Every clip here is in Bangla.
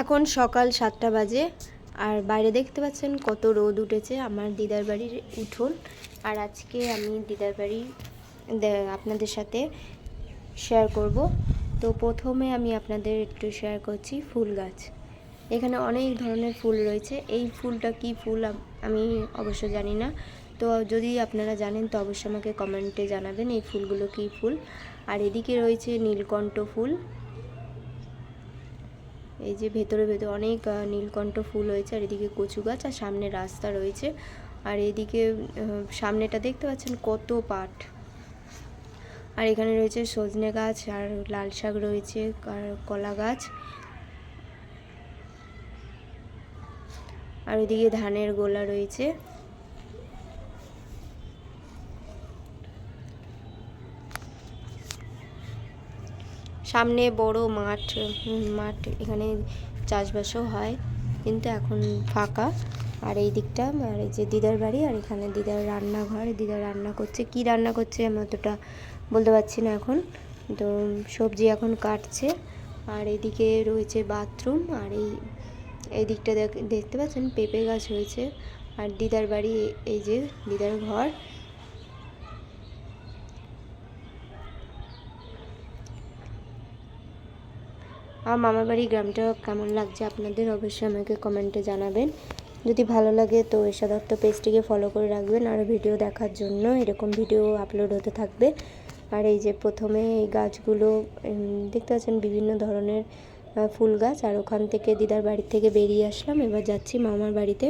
এখন সকাল সাতটা বাজে। আর বাইরে দেখতে পাচ্ছেন কত রোদ উঠেছে। আমার দিদার বাড়ির উঠোন। আর আজকে আমি দিদার বাড়ি আপনাদের সাথে শেয়ার করব। তো প্রথমে আমি আপনাদের একটু শেয়ার করছি ফুল গাছ। এখানে অনেক ধরনের ফুল রয়েছে। এই ফুলটা কি ফুল আমি অবশ্য জানি না। তো যদি আপনারা জানেন, তো অবশ্যই আমাকে কমেন্টে জানাবেন এই ফুলগুলো কি ফুল। আর এদিকে রয়েছে নীলকণ্ঠ ফুল। এই যে ভেতরে ভেতরে অনেক নীলকণ্ঠ ফুল হয়েছে, আর এদিকে কচু গাছ, আর সামনে রাস্তা রয়েছে। আর এদিকে সামনেটা দেখতে পাচ্ছেন কত পাট। আর এখানে রয়েছে সজনে গাছ, আর লাল শাক রয়েছে, আর কলা গাছ। আর এদিকে ধানের গোলা রয়েছে। সামনে বড় মাঠ মাঠ এখানে চাষবাসও হয়, কিন্তু এখন ফাঁকা। আর এই দিকটা, আর এই যে দিদার বাড়ি, আর এখানে দিদার রান্নাঘর দিদার রান্না করছে। কি রান্না করছে আমি অতটা বলতে পারছি না এখন। তো সবজি এখন কাটছে, আর এদিকে রয়েছে বাথরুম, আর এই এই দিকটা দেখ- দেখতে পাচ্ছেন পেঁপে গাছ হয়েছে। আর দিদার বাড়ি এই যে, দিদার ঘর। আমার মামার বাড়ি গ্রামটা কেমন লাগছে আপনাদের? অবশ্যই আমাকে কমেন্টে জানাবেন। যদি ভালো লাগে তো এসা দত্ত পেজটিকে ফলো করে রাখবেন। আর ভিডিও দেখার জন্য এরকম ভিডিও আপলোড হতে থাকবে। আর এই যে প্রথমে এই গাছগুলো দেখতে পাচ্ছেন বিভিন্ন ধরনের ফুল গাছ। আর ওখান থেকে দিদার বাড়ি থেকে বেরিয়ে আসলাম। এবার যাচ্ছি মামার বাড়িতে।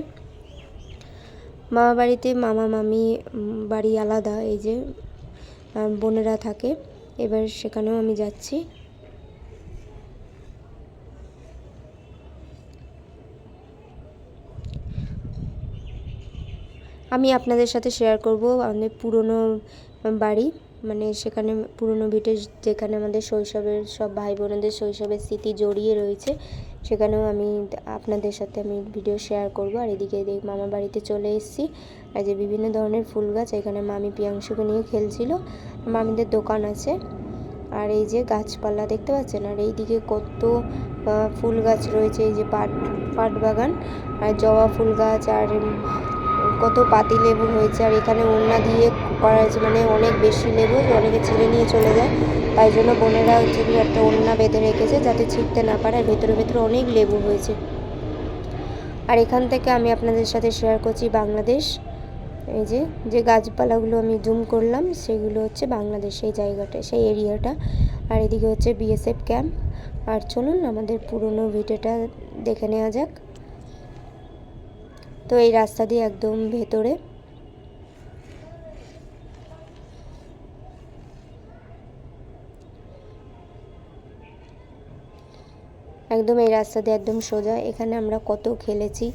মামা বাড়িতে মামা মামি বাড়ি আলাদা। এই যে বোনেরা থাকে। এবার সেখানেও আমি যাচ্ছি। আমি আপনাদের সাথে শেয়ার করব আমাদের পুরনো বাড়ি। মানে সেখানে পুরনো ভিটে যেখানে আমাদের শৈশবের সব ভাই বোনদের শৈশবের স্মৃতি জড়িয়ে রয়েছে, সেখানেও আমি আপনাদের সাথে আমি ভিডিও শেয়ার করব। আর এদিকে দেখ মামার বাড়িতে চলে এসেছি। আর যে বিভিন্ন ধরনের ফুল গাছ, এখানে মামি পিয়াংশুকে নিয়ে খেলছিল। মামিদের দোকান আছে। আর এই যে গাছপালা দেখতে পাচ্ছেন? আর এইদিকে কত ফুল গাছ রয়েছে। এই যে পাট পাট বাগান। আর জবা ফুল গাছ, আর কত পাতি লেবু হয়েছে আর এখানে ওড়না দিয়ে করা হয়েছে মানে অনেক বেশি লেবু, অনেকে ছিঁড়ে নিয়ে চলে যায়। তাই জন্য বোনেরা হচ্ছে কি একটা ওড়না বেঁধে রেখেছে যাতে ছিঁড়তে না পারে, আর ভেতরে ভেতরে অনেক লেবু হয়েছে। আর এখান থেকে আমি আপনাদের সাথে শেয়ার করছি বাংলাদেশ। এই যে যে গাছপালাগুলো আমি জুম করলাম, সেগুলো হচ্ছে বাংলাদেশ, সেই জায়গাটা, সেই এরিয়াটা আর এদিকে হচ্ছে বিএসএফ ক্যাম্প আর চলুন আমাদের পুরনো ভিডিওটা দেখে নেওয়া যাক। তো এই রাস্তা দিয়ে একদম ভেতরে। একদম এই রাস্তা দিয়ে একদম সোজা। এখানে আমরা কত খেলেছি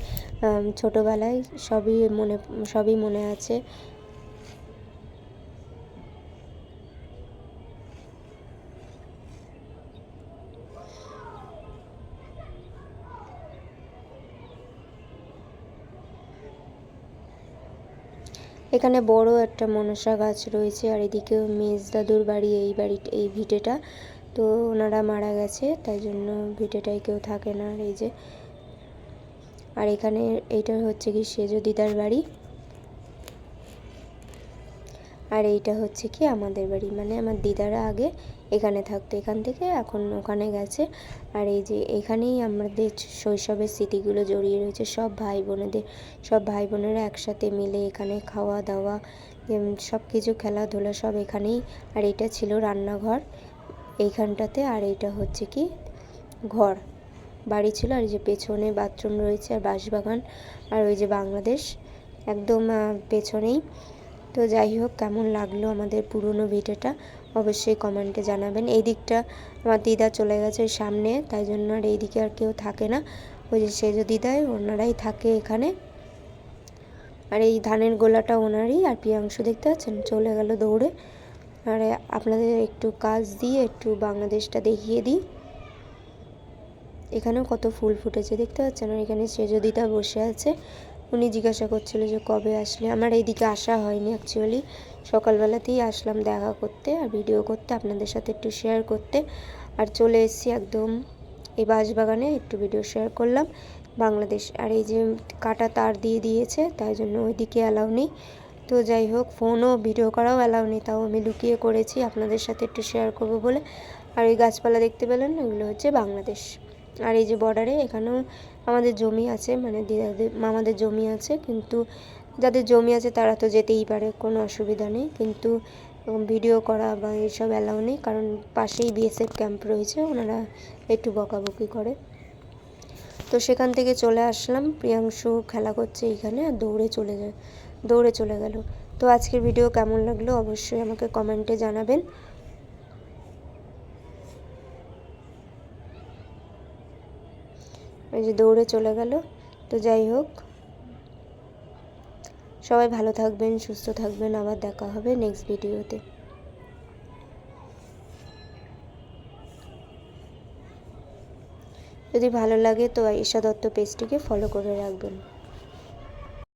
ছোটবেলায় সবই মনে সবই মনে আছে। এখানে বড় একটা মনসা গাছ রয়েছে আর এদিকেও মেজ দাদুর বাড়ি, এই বাড়ি, এই ভিটেটা। তো ওনারা মারা গেছে, তাই জন্য ভিটেটায় কেউ থাকে না আর এই যে। আর এখানে এইটা হচ্ছে কি সেজো দিদার বাড়ি। আর এইটা হচ্ছে কি আমাদের বাড়ি। মানে আমার দিদারা আগে এখানে থাকতো, এখান থেকে এখন ওখানে গেছে। আর এই যে এখানেই আমাদের শৈশবের স্মৃতিগুলো জড়িয়ে রয়েছে। সব ভাই বোনেদের, সব ভাই বোনেরা একসাথে মিলে এখানে খাওয়া দাওয়া সব কিছু খেলাধুলা সব এখানেই। আর এটা ছিল রান্নাঘর এইখানটাতে। আর এইটা হচ্ছে কি ঘর। বাড়ি ছিল আর যে পেছনে বাথরুম রয়েছে আর বাঁশবাগান। আর ওই যে বাংলাদেশ, একদম পেছনেই। তো যাই হোক, কেমন লাগল আমাদের পুরনো ভিডিওটা? অবশ্যই কমেন্টে জানাবেন। এই দিকটা আমার দিদা চলে গেছে সামনে, তাই জন্য আর এই দিকে আর কেউ থাকে না। ওই যে সেজো দিদাই, ওনারাই থাকে এখানে। আর এই ধানের গোলাটা ওনারই, আর প্রিয়াংশু দেখতে পাচ্ছেন? চলে গেল দৌড়ে। আর আপনাদের একটু কাজ দিয়ে একটু বাংলাদেশটা দেখিয়ে দিই। এখানেও কত ফুল ফুটেছে, দেখতে পাচ্ছেন? আর এখানে সেজদিতা বসে আছে। উনি জিজ্ঞাসা করছিল যে কবে আসলে। আমার এইদিকে আসা হয়নি অ্যাকচুয়ালি সকালবেলাতেই আসলাম দেখা করতে আর ভিডিও করতে, আপনাদের সাথে একটু শেয়ার করতে। আর চলে এসেছি একদম এই বাঁশবাগানে একটু ভিডিও শেয়ার করলাম। বাংলাদেশ, আর এই যে কাটা তার দিয়ে দিয়েছে, তাই জন্য ওইদিকে অ্যালাউ নেই। তো যাই হোক ফোনও ভিডিও করাও অ্যালাউ নেই, তাও আমি লুকিয়ে করেছি। আপনাদের সাথে একটু শেয়ার করব বলে। আর এই গাছপালা দেখতে পেলেন এগুলো হচ্ছে বাংলাদেশ। আর এই যে বর্ডারে এখানেও আমাদের জমি আছে মানে দিদাদের, মামাদের জমি আছে, কিন্তু যাদের জমি আছে তারা তো যেতেই পারে, কোনো অসুবিধা নেই। কিন্তু ভিডিও করা বা এইসব অ্যালাউ নেই, কারণ পাশেই বিএসএফ ক্যাম্প রয়েছে, ওনারা একটু বকাবকি করে। তো সেখান থেকে চলে আসলাম, প্রিয়াংশু খেলা করছে এইখানে আর দৌড়ে চলে যায়, দৌড়ে চলে গেল। তো আজকের ভিডিও কেমন লাগল অবশ্যই আমাকে কমেন্টে জানাবেন। এই যে দৌড়ে চলে গেল। তো যাই হোক, সবাই ভালো থাকবেন, সুস্থ থাকবেন। আবার দেখা হবে নেক্সট ভিডিওতে যদি ভালো লাগে তো ঈশা দত্ত পেজটিকে ফলো করে রাখবেন।